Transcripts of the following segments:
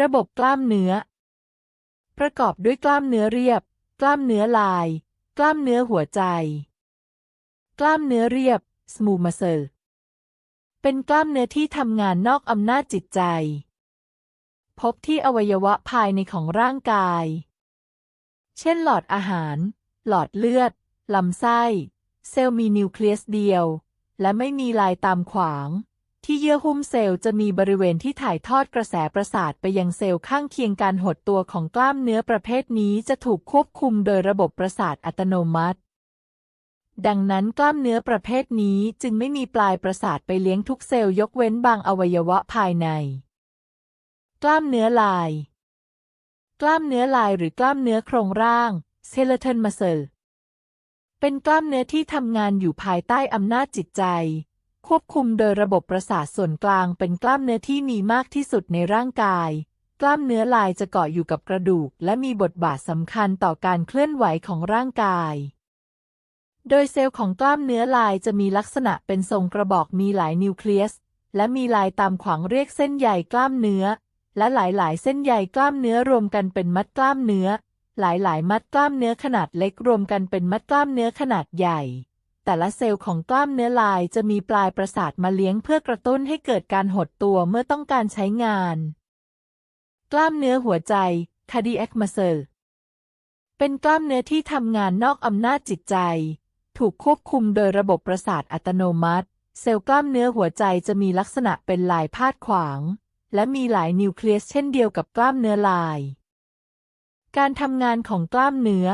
ระบบกล้ามเนื้อ ประกอบด้วยกล้ามเนื้อเรียบ กล้ามเนื้อลาย กล้ามเนื้อหัวใจ กล้ามเนื้อเรียบ smooth muscle เป็นกล้ามเนื้อที่ทำงานนอกอำนาจจิตใจ พบที่อวัยวะภายในของร่างกาย เช่นหลอดอาหาร หลอดเลือด ลำไส้ เซลล์มีนิวเคลียสเดียว และไม่มีลายตามขวาง ที่เยื่อหุ้มเซลล์จะมีบริเวณที่ถ่ายทอดกระแสประสาทไปยังเซลล์ข้างเคียงการหดตัวของกล้ามเนื้อประเภทนี้จะถูกควบคุมโดยระบบประสาทอัตโนมัติ ดังนั้นกล้ามเนื้อประเภทนี้จึงไม่มีปลายประสาทไปเลี้ยงทุกเซลล์ยกเว้นบางอวัยวะภายใน กล้ามเนื้อลาย กล้ามเนื้อลายหรือกล้ามเนื้อโครงร่าง skeletal muscle เป็นกล้ามเนื้อที่ทำงานอยู่ภายใต้อำนาจจิตใจ ควบคุมโดยระบบประสาทส่วนกลางเป็นกล้ามเนื้อที่มีมากที่สุดในร่างกาย กล้ามเนื้อลายจะเกาะอยู่กับกระดูก และมีบทบาทสำคัญต่อการเคลื่อนไหวของร่างกาย โดยเซลล์ของกล้ามเนื้อลายจะมีลักษณะเป็นทรงกระบอกมีหลายนิวเคลียส และมีลายตามขวางเรียกเส้นใยกล้ามเนื้อ และหลายๆ เส้นใยกล้ามเนื้อรวมกันเป็นมัดกล้ามเนื้อ หลายๆ มัดกล้ามเนื้อขนาดเล็กรวมกันเป็นมัดกล้ามเนื้อขนาดใหญ่ แต่ละเซลล์ของกล้ามเนื้อลายจะมีปลายประสาทมาเลี้ยงเพื่อกระตุ้นให้เกิดการหดตัวเมื่อต้องการใช้งาน กล้ามเนื้อหัวใจ cardiac muscle เป็นกล้ามเนื้อที่ทำงานนอกอำนาจจิตใจ ถูกควบคุมโดยระบบประสาทอัตโนมัติ เซลล์กล้ามเนื้อหัวใจจะมีลักษณะเป็นลายพาดขวาง และมีหลายนิวเคลียสเช่นเดียวกับกล้ามเนื้อลาย การทำงานของกล้ามเนื้อ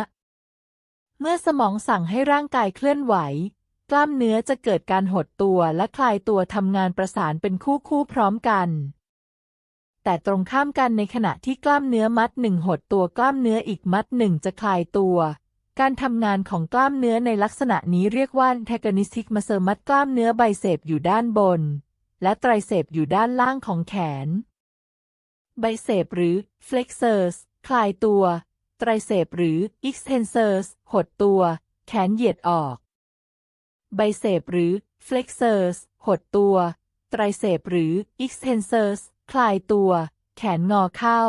เมื่อสมองสั่งให้ร่างกายเคลื่อนไหว กล้ามเนื้อจะเกิดการหดตัวและคลายตัวทำงานประสานเป็นคู่คู่พร้อมกัน แต่ตรงข้ามกันในขณะที่กล้ามเนื้อมัดหนึ่งหดตัวกล้ามเนื้ออีกมัดหนึ่งจะคลายตัว การทำงานของกล้ามเนื้อในลักษณะนี้เรียกว่า antagonistic muscle มัดกล้ามเนื้อไบเซปอยู่ด้านบน และไตรเซปอยู่ด้านล่างของแขนไบเซปหรือ flexors คลายตัว ไตรเสพหรือ extensors หดตัว แขนเหยียดออก ไบเสพหรือ flexors หดตัว ไตรเสพหรือ extensors คลายตัว แขนงอเข้า